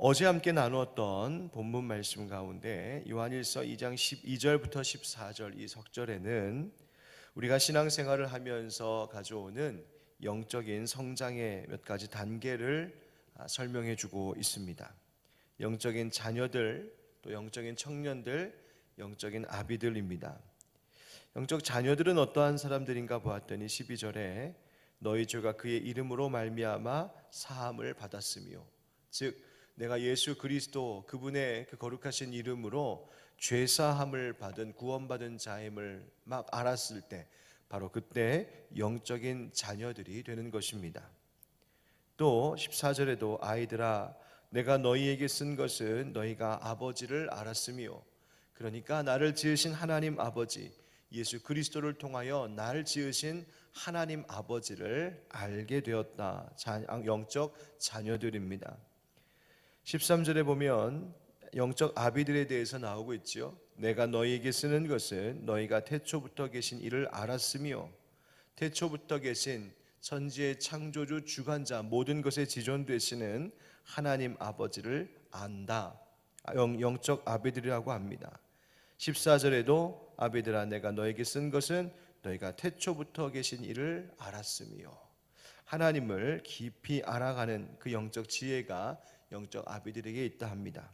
어제 함께 나누었던 본문 말씀 가운데 요한일서 2장 12절부터 14절 이 석절에는 우리가 신앙생활을 하면서 가져오는 영적인 성장의 몇 가지 단계를 아, 설명해 주고 있습니다. 영적인 자녀들, 또 영적인 청년들, 영적인 아비들입니다. 영적 자녀들은 어떠한 사람들인가 보았더니 12절에 너희 죄가 그의 이름으로 말미암아 사함을 받았으며 즉 내가 예수 그리스도 그분의 그 거룩하신 이름으로 죄 사함을 받은 구원받은 자임을 막 알았을 때 바로 그때 영적인 자녀들이 되는 것입니다. 또 14절에도 아이들아 내가 너희에게 쓴 것은 너희가 아버지를 알았으며 그러니까 나를 지으신 하나님 아버지 예수 그리스도를 통하여 날 지으신 하나님 아버지를 알게 되었다. 자- 영적 자녀들입니다. 13절에 보면 영적 아비들에 대해서 나오고 있지요. 내가 너희에게 쓰는 것은 너희가 태초부터 계신 이를 알았으며 태초부터 계신 천지의 창조주 주관자 모든 것의 지존 되시는 하나님 아버지를 안다. 영, 영적 아비들이라고 합니다. 14절에도 아비들아 내가 너에게 쓴 것은 너희가 태초부터 계신 이를 알았으며 하나님을 깊이 알아가는 그 영적 지혜가 영적 아비들에게 있다 합니다.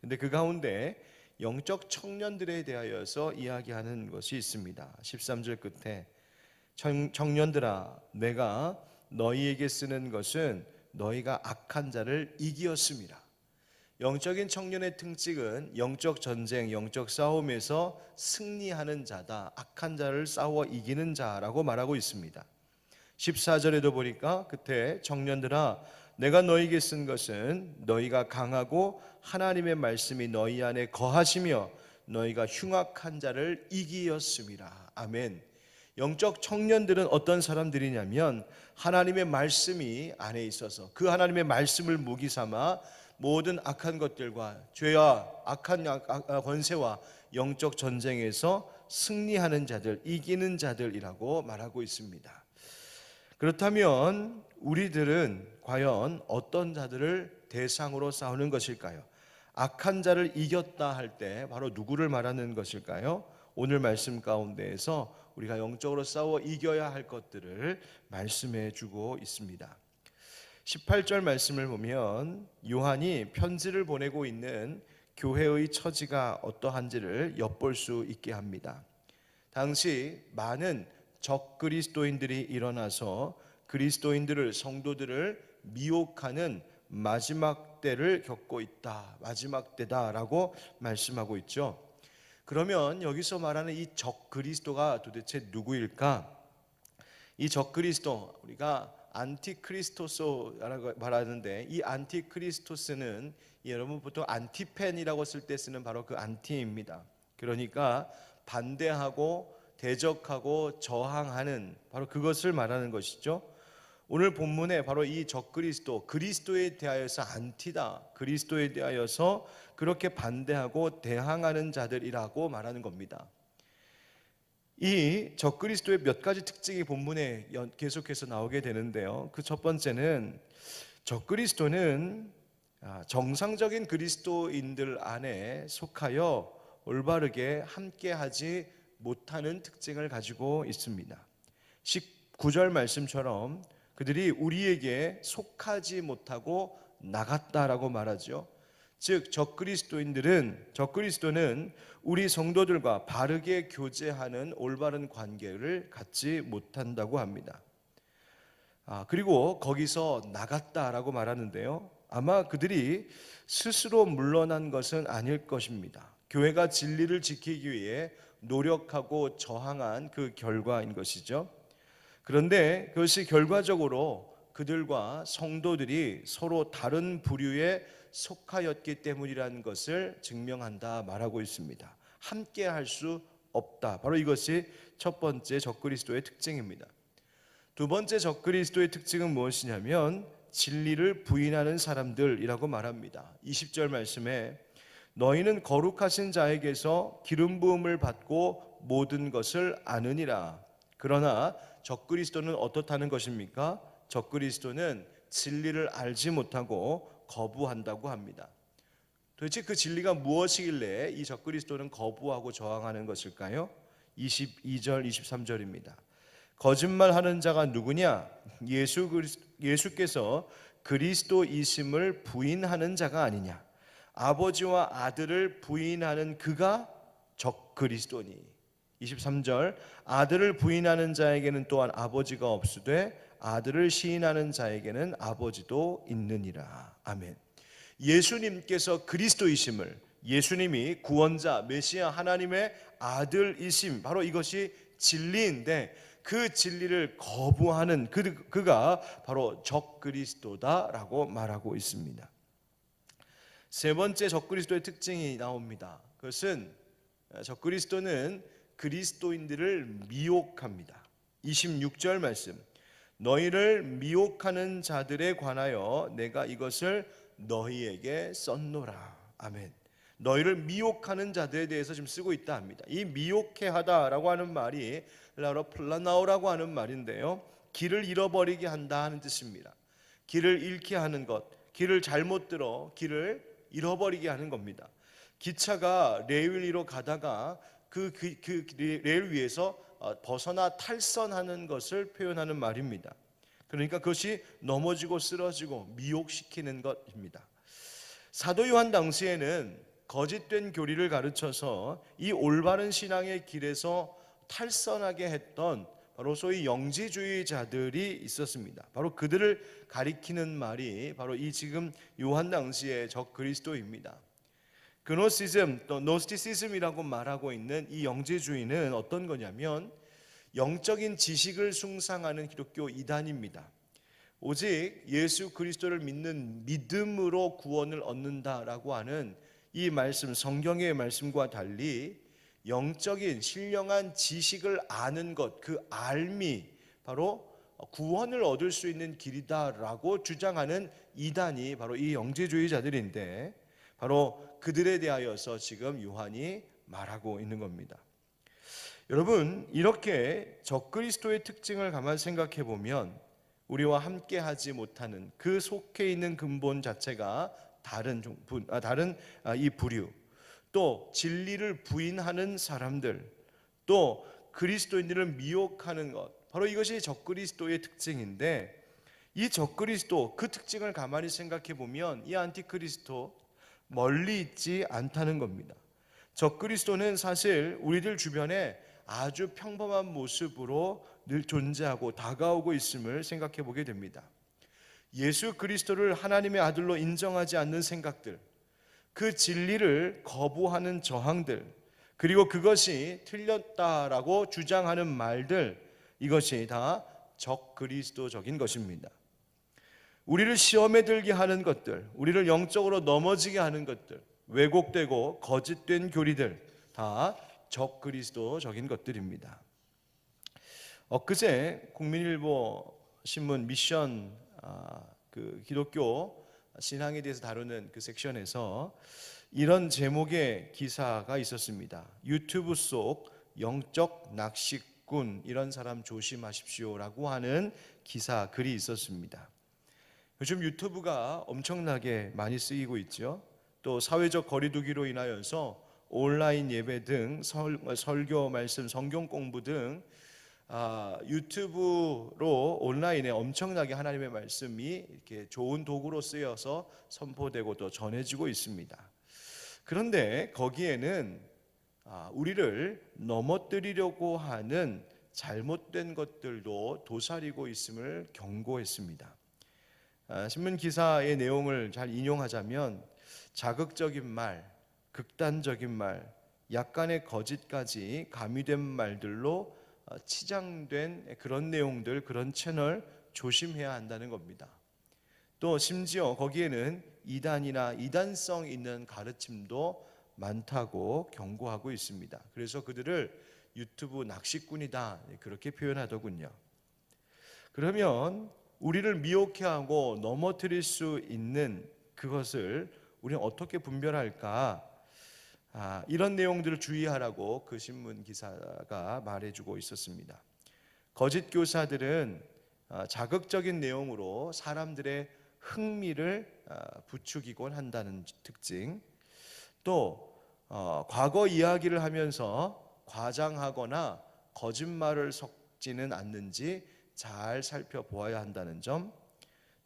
근데 그 가운데 영적 청년들에 대하여서 이야기하는 것이 있습니다. 13절 끝에 청, 청년들아 내가 너희에게 쓰는 것은 너희가 악한 자를 이기었음이라. 영적인 청년의 특징은 영적 전쟁, 영적 싸움에서 승리하는 자다. 악한 자를 싸워 이기는 자라고 말하고 있습니다. 14절에도 보니까 그때 청년들아 내가 너희에게 쓴 것은 너희가 강하고 하나님의 말씀이 너희 안에 거하시며 너희가 흉악한 자를 이기었음이라. 아멘. 영적 청년들은 어떤 사람들이냐면 하나님의 말씀이 안에 있어서 그 하나님의 말씀을 무기 삼아 모든 악한 것들과 죄와 악한 아, 권세와 영적 전쟁에서 승리하는 자들, 이기는 자들이라고 말하고 있습니다. 그렇다면 우리들은 과연 어떤 자들을 대상으로 싸우는 것일까요? 악한 자를 이겼다 할 때 바로 누구를 말하는 것일까요? 오늘 말씀 가운데에서 우리가 영적으로 싸워 이겨야 할 것들을 말씀해 주고 있습니다. 18절 말씀을 보면 요한이 편지를 보내고 있는 교회의 처지가 어떠한지를 엿볼 수 있게 합니다. 당시 많은 적 그리스도인들이 일어나서 그리스도인들을 성도들을 미혹하는 마지막 때를 겪고 있다. 마지막 때다라고 말씀하고 있죠. 그러면 여기서 말하는 이 적 그리스도가 도대체 누구일까? 이 적 그리스도 우리가 안티크리스토스라고 말하는데 이 안티크리스토스는 여러분 보통 안티펜이라고 쓸 때 쓰는 바로 그 안티입니다. 그러니까 반대하고 대적하고 저항하는 바로 그것을 말하는 것이죠. 오늘 본문에 바로 이 적그리스도 그리스도에 대하여서 안티다. 그리스도에 대하여서 그렇게 반대하고 대항하는 자들이라고 말하는 겁니다. 이 적그리스도의 몇 가지 특징이 본문에 연- 계속해서 나오게 되는데요. 그 첫 번째는 적그리스도는 아, 정상적인 그리스도인들 안에 속하여 올바르게 함께하지 못하는 특징을 가지고 있습니다. 19절 말씀처럼 그들이 우리에게 속하지 못하고 나갔다라고 말하죠. 즉 적그리스도인들은 적그리스도는 우리 성도들과 바르게 교제하는 올바른 관계를 갖지 못한다고 합니다. 아, 그리고 거기서 나갔다라고 말하는데요. 아마 그들이 스스로 물러난 것은 아닐 것입니다. 교회가 진리를 지키기 위해 노력하고 저항한 그 결과인 것이죠. 그런데 그것이 결과적으로 그들과 성도들이 서로 다른 부류에 속하였기 때문이라는 것을 증명한다 말하고 있습니다. 함께 할 수 없다. 바로 이것이 첫 번째 적그리스도의 특징입니다. 두 번째 적그리스도의 특징은 무엇이냐면 진리를 부인하는 사람들이라고 말합니다. 20절 말씀에 너희는 거룩하신 자에게서 기름 부음을 받고 모든 것을 아느니라. 그러나 적그리스도는 어떻다는 것입니까? 적그리스도는 진리를 알지 못하고 거부한다고 합니다. 도대체 그 진리가 무엇이길래 이 적그리스도는 거부하고 저항하는 것일까요? 22절 23절입니다. 거짓말하는 자가 누구냐? 예수 그리스, 예수께서 그리스도이심을 부인하는 자가 아니냐? 아버지와 아들을 부인하는 그가 적 그리스도니. 23절 아들을 부인하는 자에게는 또한 아버지가 없으되 아들을 시인하는 자에게는 아버지도 있느니라. 아멘. 예수님께서 그리스도이심을 예수님이 구원자 메시아 하나님의 아들이심 바로 이것이 진리인데 그 진리를 거부하는 그, 그가 바로 적그리스도다라고 말하고 있습니다. 세 번째 적그리스도의 특징이 나옵니다. 그것은 적그리스도는 그리스도인들을 미혹합니다. 26절 말씀. 너희를 미혹하는 자들에 관하여 내가 이것을 너희에게 썼노라. 아멘. 너희를 미혹하는 자들에 대해서 지금 쓰고 있다 합니다. 이 미혹해 하다라고 하는 말이 라로 플라나오라고 하는 말인데요. 길을 잃어버리게 한다 하는 뜻입니다. 길을 잃게 하는 것, 길을 잘못 들어 길을 잃어버리게 하는 겁니다. 기차가 레일 위로 가다가 그, 그, 그 레일 위에서 어, 벗어나 탈선하는 것을 표현하는 말입니다. 그러니까 그것이 넘어지고 쓰러지고 미혹시키는 것입니다. 사도 요한 당시에는 거짓된 교리를 가르쳐서 이 올바른 신앙의 길에서 탈선하게 했던 바로 소위 영지주의자들이 있었습니다. 바로 그들을 가리키는 말이 바로 이 지금 요한 당시의 적 그리스도입니다. 그노시즘 또 노스티시즘이라고 말하고 있는 이 영지주의는 어떤 거냐면 영적인 지식을 숭상하는 기독교 이단입니다. 오직 예수 그리스도를 믿는 믿음으로 구원을 얻는다라고 하는 이 말씀 성경의 말씀과 달리 영적인 신령한 지식을 아는 것 그 알미 바로 구원을 얻을 수 있는 길이다라고 주장하는 이단이 바로 이 영지주의자들인데 바로 그들에 대하여서 지금 요한이 말하고 있는 겁니다. 여러분 이렇게 적그리스도의 특징을 가만 생각해 보면 우리와 함께 하지 못하는 그 속해 있는 근본 자체가 다른 분, 아, 다른 아, 이 부류, 또 진리를 부인하는 사람들, 또 그리스도인들을 미혹하는 것, 바로 이것이 적그리스도의 특징인데 이 적그리스도 그 특징을 가만히 생각해 보면 이 안티크리스도 멀리 있지 않다는 겁니다. 적그리스도는 사실 우리들 주변에 아주 평범한 모습으로 늘 존재하고 다가오고 있음을 생각해 보게 됩니다. 예수 그리스도를 하나님의 아들로 인정하지 않는 생각들, 그 진리를 거부하는 저항들, 그리고 그것이 틀렸다라고 주장하는 말들, 이것이 다 적 그리스도적인 것입니다. 우리를 시험에 들게 하는 것들, 우리를 영적으로 넘어지게 하는 것들, 왜곡되고 거짓된 교리들 다 적 그리스도적인 것들입니다. 엊그제 국민일보 신문 미션 아, 그 기독교 신앙에 대해서 다루는 그 섹션에서 이런 제목의 기사가 있었습니다. 유튜브 속 영적 낚시꾼 이런 사람 조심하십시오라고 하는 기사 글이 있었습니다. 요즘 유튜브가 엄청나게 많이 쓰이고 있죠. 또 사회적 거리두기로 인하여서 온라인 예배 등 설, 설교 말씀 성경 공부 등 아, 유튜브로 온라인에 엄청나게 하나님의 말씀이 이렇게 좋은 도구로 쓰여서 선포되고 또 전해지고 있습니다. 그런데 거기에는 아, 우리를 넘어뜨리려고 하는 잘못된 것들도 도사리고 있음을 경고했습니다. 아, 신문 기사의 내용을 잘 인용하자면 자극적인 말, 극단적인 말, 약간의 거짓까지 가미된 말들로 어, 치장된 그런 내용들, 그런 채널 조심해야 한다는 겁니다. 또 심지어 거기에는 이단이나 이단성 있는 가르침도 많다고 경고하고 있습니다. 그래서 그들을 유튜브 낚시꾼이다 그렇게 표현하더군요. 그러면 우리를 미혹해하고 넘어뜨릴 수 있는 그것을 우리는 어떻게 분별할까? 아, 이런 내용들을 주의하라고 그 신문 기사가 말해주고 있었습니다. 거짓 교사들은 아, 자극적인 내용으로 사람들의 흥미를 아, 부추기곤 한다는 특징. 또 어, 과거 이야기를 하면서 과장하거나 거짓말을 섞지는 않는지 잘 살펴보아야 한다는 점.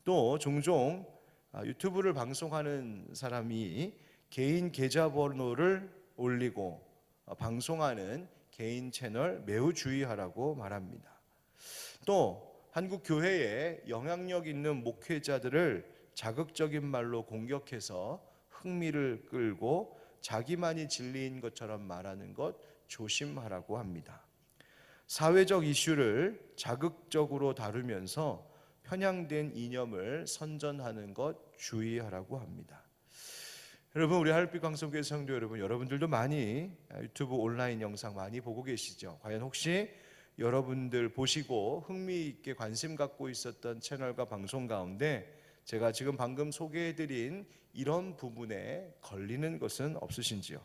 또 종종 아, 유튜브를 방송하는 사람이 개인 계좌번호를 올리고 어, 방송하는 개인 채널 매우 주의하라고 말합니다. 또 한국 교회에 영향력 있는 목회자들을 자극적인 말로 공격해서 흥미를 끌고 자기만이 진리인 것처럼 말하는 것 조심하라고 합니다. 사회적 이슈를 자극적으로 다루면서 편향된 이념을 선전하는 것 주의하라고 합니다. 여러분 우리 하늘빛 광성교회 성도 여러분 여러분들도 많이 유튜브 온라인 영상 많이 보고 계시죠? 과연 혹시 여러분들 보시고 흥미 있게 관심 갖고 있었던 채널과 방송 가운데 제가 지금 방금 소개해드린 이런 부분에 걸리는 것은 없으신지요?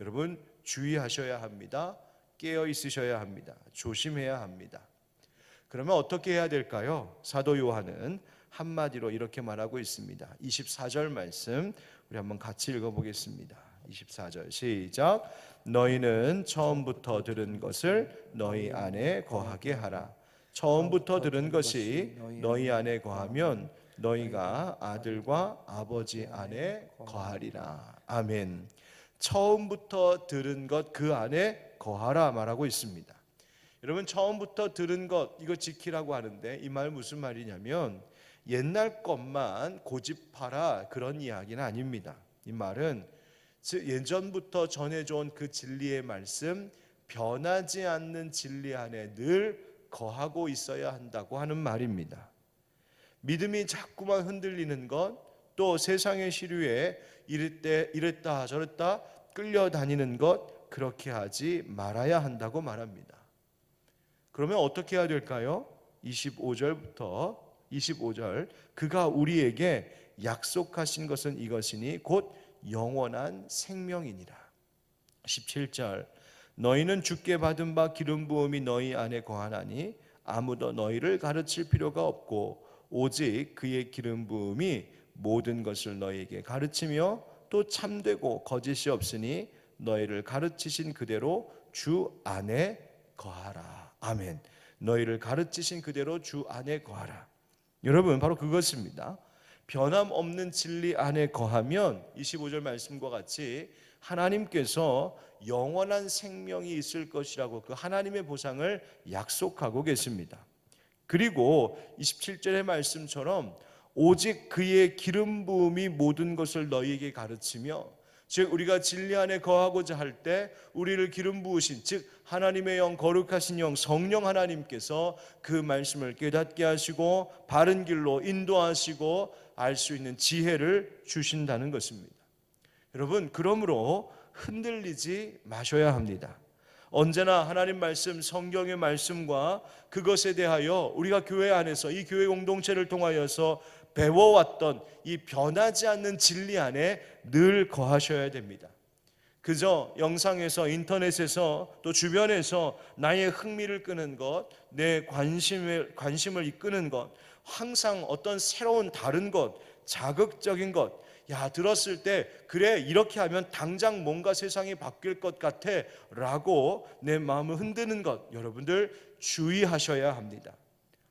여러분 주의하셔야 합니다. 깨어 있으셔야 합니다. 조심해야 합니다. 그러면 어떻게 해야 될까요? 사도 요한은 한마디로 이렇게 말하고 있습니다. 24절 말씀 우리 한번 같이 읽어보겠습니다. 24절 시작. 너희는 처음부터 들은 것을 너희 안에 거하게 하라. 처음부터 들은 것이 너희 안에 거하면 너희가 아들과 아버지 안에 거하리라. 아멘. 처음부터 들은 것 그 안에 거하라 말하고 있습니다. 여러분 처음부터 들은 것 이거 지키라고 하는데 이 말 무슨 말이냐면 옛날 것만 고집하라 그런 이야기는 아닙니다. 이 말은 즉 예전부터 전해져온 그 진리의 말씀 변하지 않는 진리 안에 늘 거하고 있어야 한다고 하는 말입니다. 믿음이 자꾸만 흔들리는 것, 또 세상의 시류에 이랬대 이랬다 저랬다 끌려다니는 것 그렇게 하지 말아야 한다고 말합니다. 그러면 어떻게 해야 될까요? 25절부터 25절 그가 우리에게 약속하신 것은 이것이니 곧 영원한 생명이니라. 17절 너희는 주께 받은 바 기름 부음이 너희 안에 거하나니 아무도 너희를 가르칠 필요가 없고 오직 그의 기름 부음이 모든 것을 너희에게 가르치며 또 참되고 거짓이 없으니 너희를 가르치신 그대로 주 안에 거하라. 아멘. 너희를 가르치신 그대로 주 안에 거하라. 여러분 바로 그것입니다. 변함없는 진리 안에 거하면 25절 말씀과 같이 하나님께서 영원한 생명이 있을 것이라고 그 하나님의 보상을 약속하고 계십니다. 그리고 27절의 말씀처럼 오직 그의 기름 부음이 모든 것을 너희에게 가르치며 즉 우리가 진리 안에 거하고자 할 때 우리를 기름 부으신 즉 하나님의 영 거룩하신 영 성령 하나님께서 그 말씀을 깨닫게 하시고 바른 길로 인도하시고 알 수 있는 지혜를 주신다는 것입니다. 여러분 그러므로 흔들리지 마셔야 합니다. 언제나 하나님 말씀, 성경의 말씀과 그것에 대하여 우리가 교회 안에서 이 교회 공동체를 통하여서 배워왔던 이 변하지 않는 진리 안에 늘 거하셔야 됩니다. 그저 영상에서 인터넷에서 또 주변에서 나의 흥미를 끄는 것, 내 관심을 관심을 이끄는 것, 항상 어떤 새로운 다른 것, 자극적인 것, 야 들었을 때 그래 이렇게 하면 당장 뭔가 세상이 바뀔 것 같아라고 내 마음을 흔드는 것 여러분들 주의하셔야 합니다.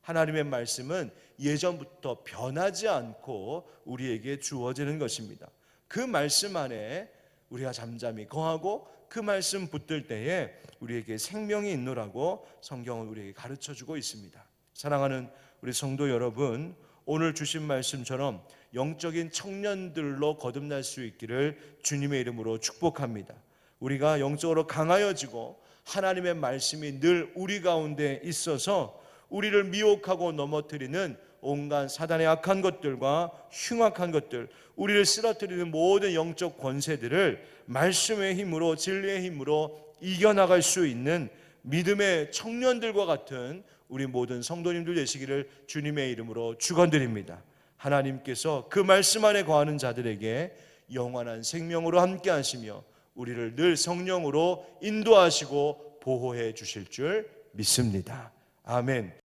하나님의 말씀은 예전부터 변하지 않고 우리에게 주어지는 것입니다. 그 말씀 안에 우리가 잠잠히 거하고 그 말씀 붙들 때에 우리에게 생명이 있노라고 성경은 우리에게 가르쳐 주고 있습니다. 사랑하는 우리 성도 여러분, 오늘 주신 말씀처럼 영적인 청년들로 거듭날 수 있기를 주님의 이름으로 축복합니다. 우리가 영적으로 강하여지고 하나님의 말씀이 늘 우리 가운데 있어서 우리를 미혹하고 넘어뜨리는 온갖 사단의 악한 것들과 흉악한 것들, 우리를 쓰러뜨리는 모든 영적 권세들을 말씀의 힘으로 진리의 힘으로 이겨나갈 수 있는 믿음의 청년들과 같은 우리 모든 성도님들 되시기를 주님의 이름으로 축원드립니다. 하나님께서 그 말씀 안에 거하는 자들에게 영원한 생명으로 함께 하시며 우리를 늘 성령으로 인도하시고 보호해 주실 줄 믿습니다. 아멘.